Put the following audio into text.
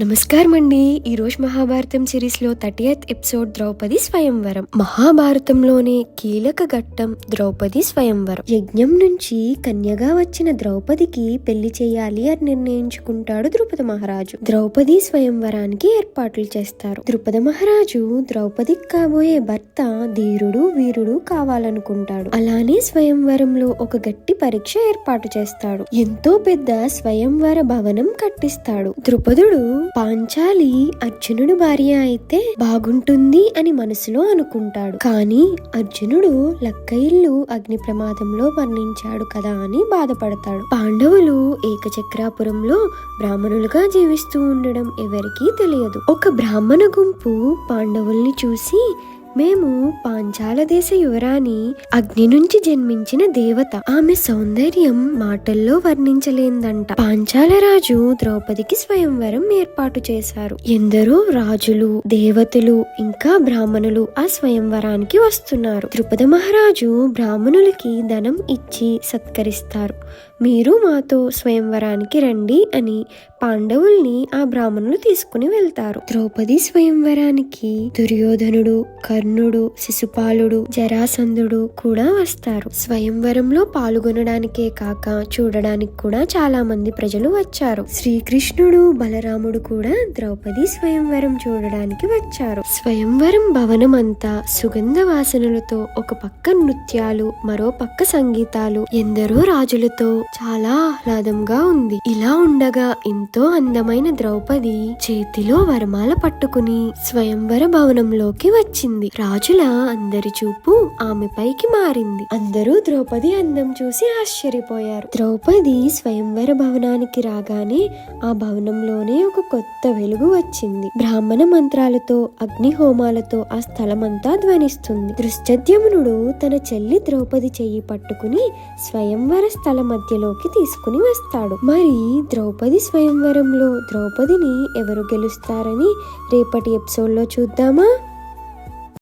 నమస్కారం అండి ఈరోజు మహాభారతం సిరీస్లో లో థర్టీయత్ ఎపిసోడ్ ద్రౌపది స్వయంవరం. మహాభారతంలోనే కీలక ఘట్టం ద్రౌపది స్వయంవరం. యజ్ఞం నుంచి కన్యగా వచ్చిన ద్రౌపదికి పెళ్ళి చేయాలి అని నిర్ణయించుకుంటాడు ద్రుపద మహారాజు. ద్రౌపది స్వయంవరానికి ఏర్పాట్లు చేస్తారు. ద్రుపద మహారాజు ద్రౌపదికి కాబోయే భర్త ధీరుడు వీరుడు కావాలనుకుంటాడు. అలానే స్వయంవరంలో ఒక గట్టి పరీక్ష ఏర్పాటు చేస్తాడు. ఎంతో పెద్ద స్వయంవర భవనం కట్టిస్తాడు. ద్రుపదుడు పాంచాలి అర్జునుడు భార్య అయితే బాగుంటుంది అని మనసులో అనుకుంటాడు. కానీ అర్జునుడు లక్క ఇల్లు అగ్ని ప్రమాదంలో మరణించాడు కదా అని బాధపడతాడు. పాండవులు ఏకచక్రాపురంలో బ్రాహ్మణులుగా జీవిస్తూ ఉండడం ఎవరికీ తెలియదు. ఒక బ్రాహ్మణ గుంపు పాండవుల్ని చూసి మేము పాంచాల దేశ యువరాణి అగ్ని నుంచి జన్మించిన దేవత. ఆమె సౌందర్యం మాటల్లో వర్ణించలేందంట. పాంచాల రాజు ద్రౌపదికి స్వయంవరం ఏర్పాటు చేశారు. ఎందరో రాజులు దేవతలు ఇంకా బ్రాహ్మణులు ఆ స్వయంవరానికి వస్తున్నారు. ద్రుపద మహారాజు బ్రాహ్మణులకి ధనం ఇచ్చి సత్కరిస్తారు. మీరు మాతో స్వయంవరానికి రండి అని పాండవుల్ని ఆ బ్రాహ్మణులు తీసుకుని వెళ్తారు. ద్రౌపది స్వయంవరానికి దుర్యోధనుడు కర్ణుడు శిశుపాలుడు జరాసంధుడు కూడా వస్తారు. స్వయంవరంలో పాల్గొనడానికే కాక చూడడానికి కూడా చాలా మంది ప్రజలు వచ్చారు. శ్రీకృష్ణుడు బలరాముడు కూడా ద్రౌపది స్వయంవరం చూడడానికి వచ్చారు. స్వయంవరం భవనం అంతా సుగంధ వాసనలతో ఒక పక్క నృత్యాలు మరో పక్క సంగీతాలు ఎందరో రాజులతో చాలా ఆహ్లాదంగా ఉంది. ఇలా ఉండగా ఎంతో అందమైన ద్రౌపది చేతిలో వరమాల పట్టుకుని స్వయంవర భవనంలోకి వచ్చింది. రాజుల అందరి చూపు ఆమె పైకి మారింది. అందరూ ద్రౌపది అందం చూసి ఆశ్చర్యపోయారు. ద్రౌపది స్వయంవర భవనానికి రాగానే ఆ భవనంలోనే ఒక కొత్త వెలుగు వచ్చింది. బ్రాహ్మణ మంత్రాలతో అగ్ని హోమాలతో ఆ స్థలమంతా ధ్వనిస్తుంది. దృశ్చద్యమునుడు తన చెల్లి ద్రౌపది చెయ్యి పట్టుకుని స్వయంవర స్థల మధ్యలోకి తీసుకుని వస్తాడు. మరి ద్రౌపది స్వయంవరంలో ద్రౌపదిని ఎవరు గెలుస్తారని రేపటి ఎపిసోడ్లో చూద్దామా?